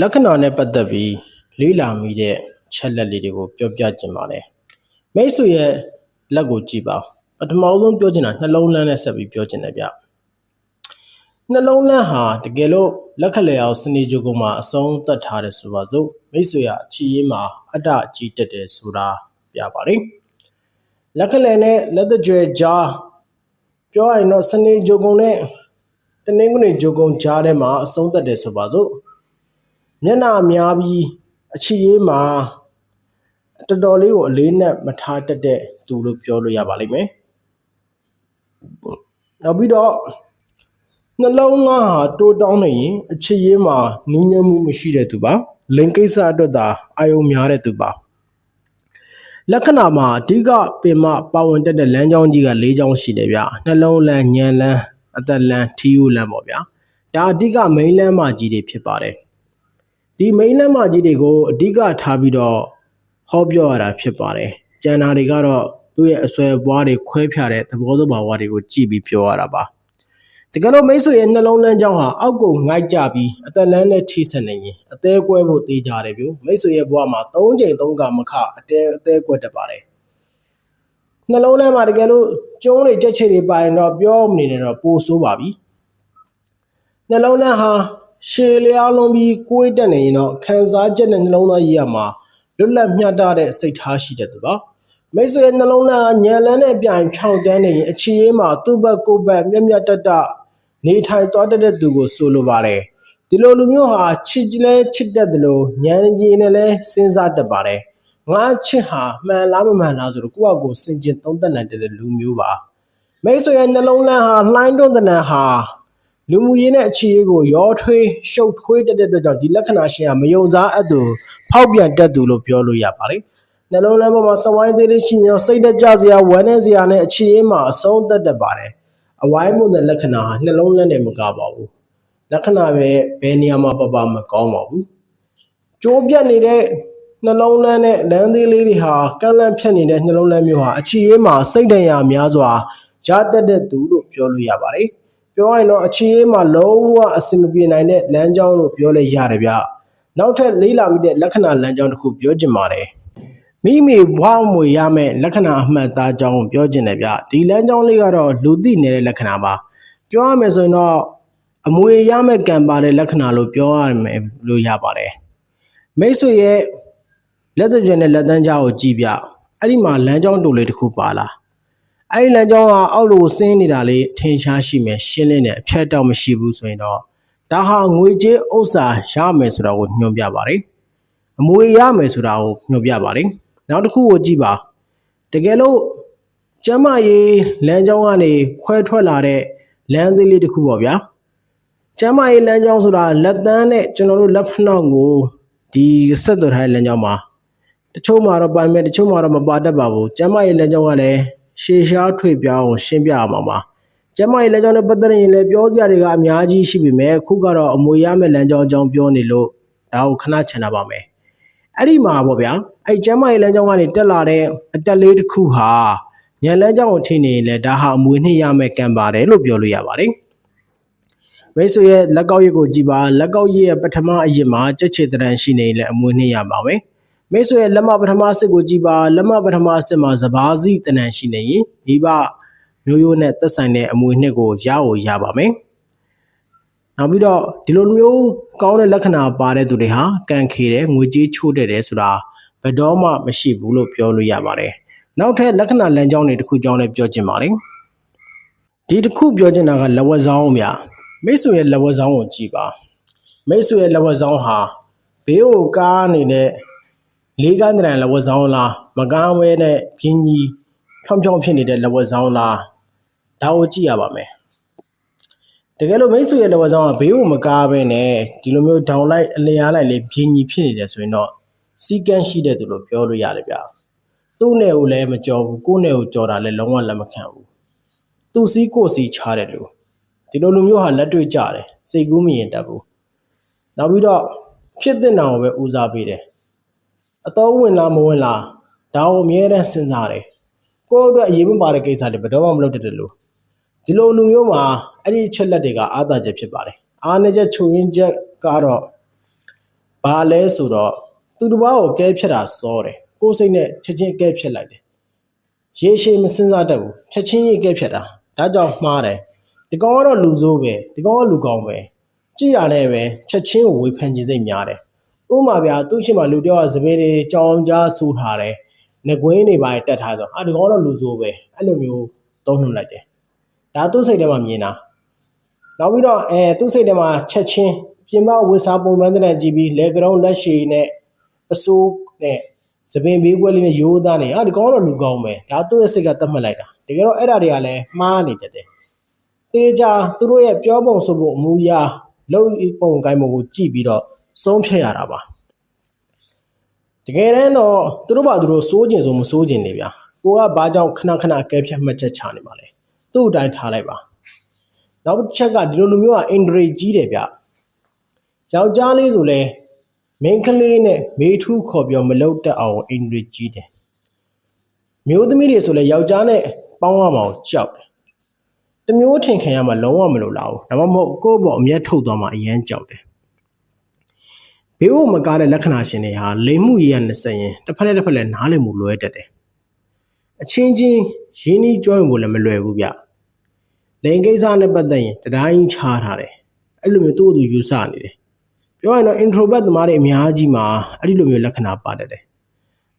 လက္ခဏာနဲ့ပတ်သက်ပြီးလေးလာမိတဲ့ချက်လက်လေးတွေကိုပြောပြချင်ပါတယ်မိတ်ဆွေရဲ့လက်ကိုကြည့်ပါပထမဆုံးပြောချင်တာနှလုံးလန်းနဲ့ဆက်ပြီးပြောချင်တယ်ဗျနှလုံးလန်းဟာတကယ်လို့လက်ခလေအောင်စနေကြုံမှာအဆုံးသတ်ထားတယ်ဆိုပါစို့မိတ်ဆွေရအချီရေးမှာအတ္တကြီးတက်တယ်ဆိုတာပြပါတယ်လက်ခလေနဲ့လက်သက်ကြွယ်ကြားပြောရရင်တော့စနေကြုံနဲ့တနင်္ဂနွေကြုံကြားထဲမှာအဆုံးသတ်တယ်ဆိုပါစို့ မျက်နှာများပြီးအချီရေးမှာတော်တော်လေးကိုအလေးနဲ့မထားတတ်တဲ့သူလို့ပြောလို့ရပါလိမ့်မယ်။နောက်ပြီးတော့နှလုံးသားဟာတိုးတောင်းနေရင်အချီရေးမှာနူးညံ့မှုမရှိတဲ့သူပါ။လိင်ကိစ္စအတွက်သာအာယုံများတဲ့သူပါ။လက္ခဏာမှာအဓိကပင်မပါဝင်တတ်တဲ့လမ်းကြောင်းကြီးက၄ကြောင်းရှိတယ်ဗျ။နှလုံးလန်း၊ညံလန်း၊အသက်လန်း၊ထီးယူလန်းပေါ့ဗျာ။ဒါအဓိကမိန်းလန်းမကြီးတွေဖြစ်ပါတယ်။ ဒီမိန်းလက်မကြီးတွေကိုအဓိကထားပြီးတော့ဟောပြောရတာဖြစ်ပါတယ်။ကျန်တာတွေကတော့သူ့ရဲ့အစွဲပွားတွေခွဲဖြားတဲ့သဘောသဘာဝတွေကိုကြည့်ပြီးပြောရတာပါ။တကယ်လို့မိတ်ဆွေရဲ့နှလုံးလန်းကြောင်းဟာအောက်ကိုငိုက်ကြပြီးအသက်လန်းနဲ့ထိဆက်နေရင်အသေးကွဲဖို့သေးကြတယ်ဗျ။မိတ်ဆွေရဲ့ဘဝမှာ၃ချိန်၃ကမခအတဲအသေးကွဲတတ်ပါတယ်။နှလုံးလန်းမှာတကယ်လို့ကျုံးတွေကြက်ချေတွေပါရင်တော့ပြောမနေနဲ့တော့ပိုဆိုးပါပြီ။နှလုံးလန်းဟာ ရှည်လျားလုံးပြီးကိုယ်တက်နေရင်တော့ခံစားချက်နဲ့နှလုံးသားရေးရမှာလွတ်လပ်မျှတတဲ့စိတ်ထားရှိတဲ့သူပါမိတ်ဆွေရဲ့နှလုံးသားညံလန်းတဲ့ပြိုင်ဖြောင်းတန်းနေရင်အချီရေးမှာသူ့ဘက်ကိုယ့်ဘက်မျက်မျက်တတနေထိုင်သွားတတ်တဲ့သူကိုဆိုလိုပါတယ်ဒီလိုလူမျိုးဟာချစ်ကြလဲချစ်တတ်တယ်လို့ဉာဏ်ကြီးနဲ့လဲစဉ်းစားတတ်ပါတယ်ငါချစ်ဟာမှန်လားမမှန်လားဆိုတော့ကိုယ့်အကိုစင်ကျင်သုံးသပ်နိုင်တဲ့လူမျိုးပါမိတ်ဆွေရဲ့နှလုံးသားဟာလှိုင်းတွန်းတဲ့နံဟာ လူမှုရေးနဲ့အခြေရေးကိုရောထွေးရှုပ်ထွေးတတ်တဲ့အတွက်ကြောင့်ဒီလက္ခဏာရှင်ကမယုံစားအပ်သူဖောက်ပြန်တတ်သူလို့ပြောလို့ရပါတယ်။နှလုံးသားပေါ်မှာစဝိုင်းသေးလေးရှိနေတော့စိတ်တက်ကြစရာဝမ်းနေစရာနဲ့အခြေရေးမှာအဆုံးသတ်တတ်ပါတယ်။အဝိုင်းမှုတဲ့လက္ခဏာဟာနှလုံးသားနဲ့မကပါဘူး။လက္ခဏာပဲဘယ်နေရာမှာပပမကောင်းပါဘူး။ကြိုးပြတ်နေတဲ့နှလုံးသားနဲ့လမ်းသေးလေးတွေဟာကန့်လန့်ဖြတ်နေတဲ့နှလုံးသားမျိုးဟာအခြေရေးမှာစိတ်တန်ရာများစွာကြားတတ်တဲ့သူလို့ပြောလို့ရပါတယ်။ ပြောရရင်တော့အခြေအေးမှာလုံးဝအဆင်မပြေနိုင်တဲ့လမ်းကြောင်းလို့ပြောလဲရတယ်ဗျနောက်ထပ်လေးလာမိတဲ့လက္ခဏာလမ်းကြောင်းတစ်ခုပြောချင်ပါတယ်မိမိဘွားမွေရမယ့်လက္ခဏာအမှတ်သားကြောင်းပြောချင်တယ်ဗျဒီလမ်းကြောင်းလေးကတော့လူသိနေတဲ့လက္ခဏာပါပြောရမယ်ဆိုရင်တော့အမွေရမယ့်ကံပါတဲ့လက္ခဏာလို့ပြောရမယ်လို့ရပါတယ်မိတ်ဆွေရဲ့လက်သွင်းနဲ့လက်တန်းကြားကိုကြည့်ပြအဲ့ဒီမှာလမ်းကြောင်းတူလေးတစ်ခုပါလား အဲ့ဒီလမ်းကြောင်းကအောက်လို့ဆင်းနေတာလေးထင်ရှားရှိမယ်ရှင်းလင်းတယ်အဖြတ်တော့မရှိဘူးဆိုရင်တော့ဒါဟာငွေကြေးဥစ္စာရမယ်ဆိုတာကိုညွှန်ပြပါတယ်အမွေရမယ်ဆိုတာကိုညွှန်ပြပါတယ်နောက်တစ်ခုကိုကြည့်ပါတကယ်လို့ကျမရေးလမ်းကြောင်းကနေခွဲထွက်လာတဲ့လမ်းသေးလေးတစ်ခုပေါ့ဗျာကျမရေးလမ်းကြောင်းဆိုတာလက်သန်းနဲ့ကျွန်တော်တို့လက်ဖက်နောက်ကိုဒီဆက်သွယ်ထားတဲ့လမ်းကြောင်းမှာတချို့မှာတော့ပါမယ်တချို့မှာတော့မပါတတ်ပါဘူးကျမရေးလမ်းကြောင်းကလည်း ရှေရှားထွေပြောင်းကိုရှင်းပြအောင်ပါကျမရဲ့လမ်းကြောင်းနဲ့ပတ်သက်ရင်လည်းပြောစရာတွေကအများကြီးရှိပြီမဲ့ခုကတော့အမွေရမယ့်လမ်းကြောင်းအကြောင်းပြောနေလို့ဒါကိုခဏချင်တာပါမယ်အဲ့ဒီမှာပေါ့ဗျာအဲ့ကျမရဲ့လမ်းကြောင်းကနေတက်လာတဲ့အတက်လေးတစ်ခုဟာညလမ်းကြောင်းကိုထိနေရင်လည်းဒါဟာအမွေနှစ်ရမယ့်ကံပါတယ်လို့ပြောလို့ရပါတယ်မိတ်ဆွေရဲ့လက်ကောက်ရည်ကိုကြည်ပါလက်ကောက်ရည်ရဲ့ပထမအရင်မှာကြက်ချေတရန်ရှိနေရင်လည်းအမွေနှစ်ရပါမယ် မိတ်ဆွေရဲ့လက်မပထမစစ်ကိုကြည်ပါလက်မပထမစစ်မှာစဘာစီတနန်ရှိနေရင်မိဘမျိုးရိုးနဲ့သက်ဆိုင်တဲ့အမွေနှစ်ကိုရအောင်ရပါမယ်နောက်ပြီးတော့ဒီလိုမျိုးကောင်းတဲ့လက္ခဏာပါတဲ့သူတွေဟာကံခေတယ်ငွေကြေးချိုးတဲ့တယ်ဆိုတာဘယ်တော့မှမရှိဘူးလို့ပြောလို့ရပါတယ်နောက်ထပ်လက္ခဏာလမ်းကြောင်းတွေတစ်ခုကြောင်းလည်းပြောချင်ပါတယ်ဒီတစ်ခုပြောချင်တာကလက်ဝက်ဆောင်မြမိတ်ဆွေရဲ့လက်ဝက်ဆောင်ကိုကြည့်ပါမိတ်ဆွေရဲ့လက်ဝက်ဆောင်ဟာဘေးကိုကားနေတဲ့ လေးကန်းတရံလက်ဝက်ဆောင်လားမကားဝဲနဲ့ပြင်းကြီးဖြောင်းဖြောင်းဖြစ်နေတဲ့လက်ဝက်ဆောင်လားဒါကိုကြည့်ရပါမယ်တကယ်လို့မိတ်ဆွေရဲ့လက်ဝက်ဆောင်ကဘေးကိုမကားပဲနဲ့ဒီလိုမျိုးဒေါင်လိုက်အလျားလိုက်လေးပြင်းကြီးဖြစ်နေတယ်ဆိုရင်တော့စီကန်းရှိတဲ့သူလို့ပြောလို့ရတယ်ဗျသူ့နဲ့ကိုလည်းမကြော်ဘူးကိုယ့်နဲ့ကိုကြော်တာလည်းလုံးဝလက်မခံဘူးသူ့စီးကိုစီးချားတယ်လို့ဒီလိုလူမျိုးဟာလက်တွေ့ကြတယ်စိတ်ကူးမရင်တတ်ဘူးနောက်ပြီးတော့ဖြစ်တဲ့နောင်ကိုပဲဦးစားပေးတယ် အတော်ဝင်လားမဝင်လားဒါကိုအမြဲတမ်းစဉ်းစားတယ်ကိုယ့်အတွက်အရေးမပါတဲ့ကိစ္စတွေဘယ်တော့မှမလုပ်တတ်တယ်လို့ဒီလိုလူမျိုးမှာအဲ့ဒီချက်လက်တွေကအာသာချက်ဖြစ်ပါတယ်အားနည်းချက်ချုပ်ရင်းချက်ကတော့ဘာလဲဆိုတော့သူတစ်ပါးကိုကဲဖြတ်တာစောတယ်ကိုယ်စိတ်နဲ့ချက်ချင်းကဲဖြတ်လိုက်တယ်ရေရှည်မစင်စားတတ်ဘူးချက်ချင်းကြီးကဲဖြတ်တာဒါကြောင့်မှားတယ်ဒီကောင်ကတော့လူဆိုးပဲဒီကောင်ကလူကောင်းပဲကြည့်ရတဲ့ပဲချက်ချင်းကိုဝေဖန်ခြင်းစိတ်များတယ် ဥပမာဗျာသူ့ရှိမှလူတယောက်ကသပင်းတွေကြောင်ကြားဆူထားတယ်ငကွင်းတွေပါတက်ထားဆိုအာဒီကောင်ကတော့လူဆိုးပဲအဲ့လိုမျိုးသုံးနှုတ်လိုက်တယ်ဒါသူ့စိတ်ထဲမှာမြင်တာနောက်ပြီးတော့အဲသူ့စိတ်ထဲမှာချက်ချင်းပြင်ပဝစ်စားပုံမှန်တဲ့ကြည့်ပြီးလေကရုံးလက်ရှိနဲ့အစိုးနဲ့သပင်ဘေးကွက်လေးနဲ့ရိုးသားနေဟာဒီကောင်တော့လူကောင်းပဲဒါသူ့ရဲ့စိတ်ကတတ်မှတ်လိုက်တာတကယ်တော့အဲ့ဒါတွေကလည်းမှားနေတတ်တယ်တေးကြသူတို့ရဲ့ပြောပုံဆိုပုံအမူအရာလုံပုံကိုင်းပုံကိုကြည့်ပြီးတော့ ဆုံးဖြတ်ရတာပါတကယ်တမ်းတော့သူတို့ဘာသူတို့စိုးကျင်ဆိုမစိုးကျင်နေဗျာကိုကဘာကြောင့်ခဏခဏကဲဖြတ်မှတ်ချက်ချနေပါလဲသူ့အတိုင်းထားလိုက်ပါနောက်တစ်ချက်ကဒီလိုလူမျိုးကအင်ဒရီကြီးတယ်ဗျယောက်ျားလေးဆိုလဲမိန်းကလေးနဲ့မေထူးခေါ်ပြောမလုပ်တတ်အောင်အင်ဒရီကြီးတယ်မျိုးသမီးတွေဆိုလဲယောက်ျားနဲ့ပေါင်းရမှာကိုကြောက်တယ်တမျိုးထင်ခံရမှာလုံးဝမလိုလားဘူးဒါမှမဟုတ်ကိုယ့်ဘောအမျက်ထုတ်သွားမှာအရန်ကြောက်တယ် ဘေးဥမကားတဲ့လက္ခဏာရှင်တွေဟာလိမ်မှုရည်ရ20ရင်တစ်ဖက်နဲ့တစ်ဖက်လည်းနားလည်မှုလွဲတတ်တယ်အချင်းချင်းရင်းနှီးကျွမ်းဝင်ဖို့လည်းမလွယ်ဘူးဗျလိန်ကိစ္စနဲ့ပတ်သက်ရင်တတိုင်းချားထားတယ်အဲ့လိုမျိုးသူ့အတူယူဆနေတယ်ပြောရရင်တော့ introvert သမားတွေအများကြီးမှာအဲ့ဒီလိုမျိုးလက္ခဏာပါတတ်တယ်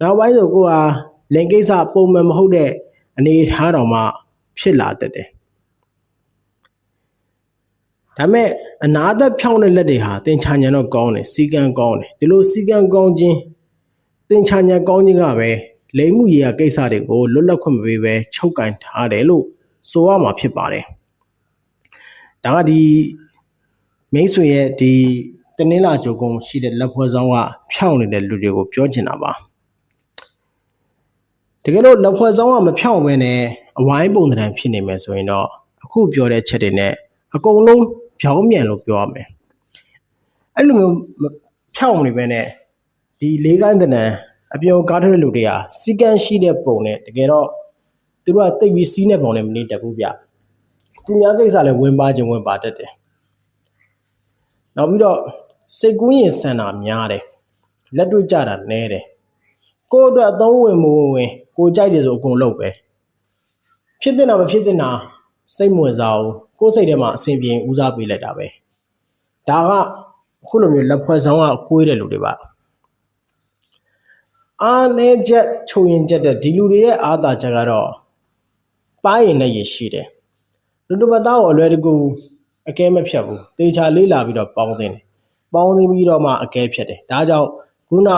နောက်ပိုင်းဆိုကိုကလိန်ကိစ္စပုံမှန်မဟုတ်တဲ့အနေအထားတော်မှဖြစ်လာတတ်တယ် ဒါမဲ့အနာသက်ဖြောင်းတဲ့လက်တွေဟာတင်ချာညံတော့ကောင်းတယ်စီကံကောင်းတယ်ဒီလိုစီကံကောင်းခြင်းတင်ချာညံကောင်းခြင်းကပဲလိမ်မှုရေရကိစ္စတွေကိုလွတ်လပ်ခွင့်မပေးဘဲချုပ်ကင်ထားတယ်လို့ဆိုရမှာဖြစ်ပါတယ်ဒါကဒီမိတ်ဆွေရဲ့ဒီတနင်္လာကြိုကုန်းရှိတဲ့လက်ဖွဲ့ဆောင်ကဖြောင်းနေတဲ့လူတွေကိုပြောချင်တာပါတကယ်လို့လက်ဖွဲ့ဆောင်ကမဖြောင်းဘဲနဲ့အဝိုင်းပုံသဏ္ဍာန်ဖြစ်နေမယ်ဆိုရင်တော့အခုပြောတဲ့ချက်တွေနဲ့အကုန်လုံး ပြောင်းမြန်လို့ပြောရမယ်အဲ့လိုမျိုးဖြောင်းနေပဲနဲ့ဒီလေးကိုင်းသဏ္ဍာန်အပြုံကားထတဲ့လူတွေကစီကန်းရှိတဲ့ပုံနဲ့တကယ်တော့သူတို့ကတိတ်ပြီးစီးနေပုံနဲ့မနေတတ်ဘူးဗျသူများကိစ္စလည်းဝင်ပါခြင်းဝင်ပါတတ်တယ်နောက်ပြီးတော့စိတ်ကူးရင်ဆန္ဒများတယ်လက်တွေ့ကြတာနဲတယ်ကိုယ့်အတွက်အသုံးဝင်မဝင်ဝင်ကိုကြိုက်တယ်ဆိုအကုန်လုပ်ပဲဖြစ်တဲ့နာမဖြစ်တဲ့နာ စိတ်မဝင်စားဘူးကိုယ်စိတ်ထဲမှာအဆင်ပြေရင်ဦးစားပေးလိုက်တာပဲဒါကအခုလိုမျိုးလက်ဖွဲ့ဆောင်ကကိုးတဲ့လူတွေပါအားနေချက်ချုံရင်ချက်တဲ့ဒီလူတွေရဲ့အားသာချက်ကတော့ပါရင်နဲ့ရရှိတယ်လူတပတ်သားကိုအလွယ်တကူအကဲမဖြတ်ဘူးတေချာလေးလာပြီးတော့ပေါင်းသိတယ်ပေါင်းသိပြီးတော့မှအကဲဖြတ်တယ်ဒါကြောင့်ခုန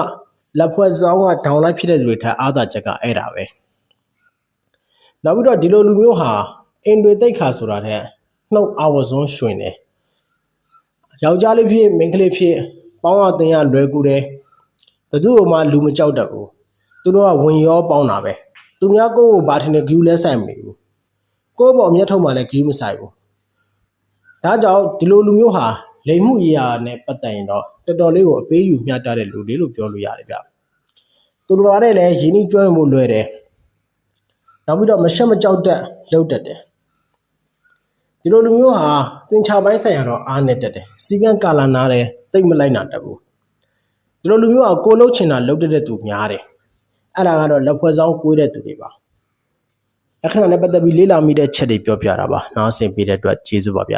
လက်ဖွဲ့ဆောင်ကဒေါင်လိုက်ဖြစ်တဲ့လူတွေထက်အားသာချက်ကအဲ့ဒါပဲနောက်ပြီးတော့ဒီလိုလူမျိုးဟာ အင်တွေတိတ်ခါဆိုတာတဲ့နှုတ်အဝဇွန်းရွှင်တယ်ယောက်ျားလေးဖြစ်မိန်းကလေးဖြစ်ပေါင်းအသင်ရလွယ်ကူတယ်ဘယ်သူ့မှလူမကြောက်တတ်ဘူးသူတို့ကဝင်ရောပေါင်းတာပဲသူများကိုယ့်ကိုဘာထင်နေဂူးလဲဆိုင်မနေဘူးကိုယ့်ဘောမျက်ထုတ်မှလည်းဂူးမဆိုင်ဘူးဒါကြောင့်ဒီလိုလူမျိုးဟာလိမ်မှုရရာနဲ့ပတ်သက်ရင်တော့တော်တော်လေးကိုအပေးယူမျှတတဲ့လူတွေလို့ပြောလို့ရတယ်ဗျသူတို့ကလည်းရင်းနှီးကျွမ်းမှုလွယ်တယ်နောက်ပြီးတော့မရှက်မကြောက်တတ်လှုပ်တတ်တယ် ဒီလိုလူမျိုးဟာသင်္ချာပိုင်းဆိုင်ရာတော့အားနဲ့တက်တယ်စီကံကာလနာတယ်တိတ်မလိုက်နိုင်တတ်ဘူးဒီလိုလူမျိုးကကိုလှုပ်ချင်တာလှုပ်တတ်တဲ့သူများတယ်အဲ့ဒါကတော့လက်ဖွဲ့ဆောင်ကိုးတဲ့သူတွေပါအခဏနဲ့ပတ်သက်ပြီးလေးလာမိတဲ့ချက်တွေပြောပြတာပါနားဆင်ပေးတဲ့အတွက်ကျေးဇူးပါဗျ